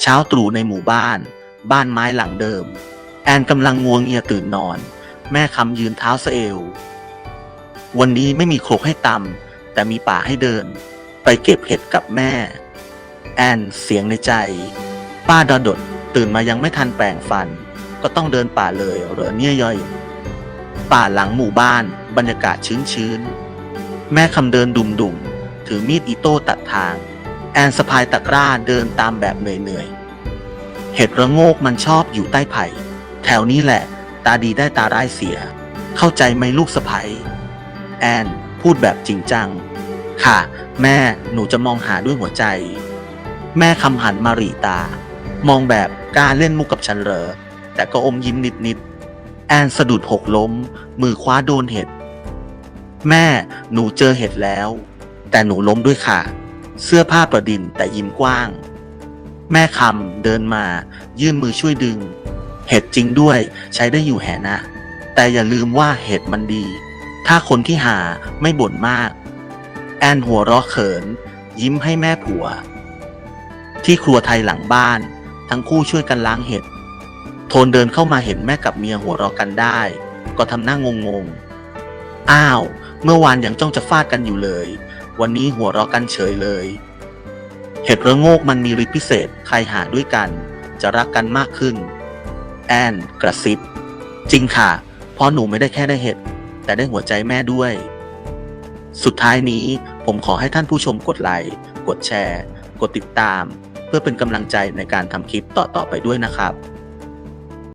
เช้าตรู่ในหมู่บ้าน บ้านไม้หลังเดิม แอนกำลังงวงเงียตื่นนอน แม่คำยืนเท้าเสเอว วันนี้ไม่มีโคกให้ตำแต่มีป่าให้เดิน ไปเก็บเห็ดกับแม่ แอนเสียงในใจ ป้าดอดดตื่นมายังไม่ทันแปรงฟัน ก็ต้องเดินป่าเลยเหรอเนี่ยย่อย ป่าหลังหมู่บ้าน บรรยากาศชื้นชื้นแม่คำเดินดุมดุมถือมีดอิโต้ตัดทาง แอนสะพายตะกร้าเดินตามแบบเหนื่อยๆ เห็ดระโงกมันชอบอยู่ใต้ไผ่ แถวนี้แหละ ตาดีได้ตาร้ายเสีย เข้าใจไหมลูกสะใภ้แอนพูดแบบจริงจัง ค่ะ แม่หนูจะมองหาด้วยหัวใจ แม่คำหันมารีตา มองแบบกล้าเล่นมุกกับฉันเหรอ แต่ก็อมยิ้มนิดๆ แอนสะดุดหกล้ม มือคว้าโดนเห็ด แม่หนูเจอเห็ดแล้ว แต่หนูล้มด้วยค่ะ เสื้อผ้าประดินแต่ยิ้มกว้าง แม่คำเดินมา ยื่นมือช่วยดึง เห็ดจริงด้วยใช้ได้อยู่แหนะ แต่อย่าลืมว่าเห็ดมันดี ถ้าคนที่หาไม่บ่นมาก แอนหัวเราะเขิน ยิ้มให้แม่ผัว ที่ครัวไทยหลังบ้าน ทั้งคู่ช่วยกันล้างเห็ด โทนเดินเข้ามาเห็นแม่กับเมียหัวเราะกันได้ ก็ทำหน้างงงๆอ้าว เมื่อวานยังจ้องจะฟาดกันอยู่เลย วันนี้หัวเราะกันเฉยเลย เห็ดระโงกมันมีฤทธิ์พิเศษ ใครหาด้วยกัน จะรักกันมากขึ้น แอนกระซิบ จริงค่ะ เพราะหนูไม่ได้แค่ได้เห็ด แต่ได้หัวใจแม่ด้วย สุดท้ายนี้ผมขอให้ท่านผู้ชมกดไลค์ กดแชร์ กดติดตาม เพื่อเป็นกำลังใจในการทำคลิปต่อๆไปด้วยนะครับ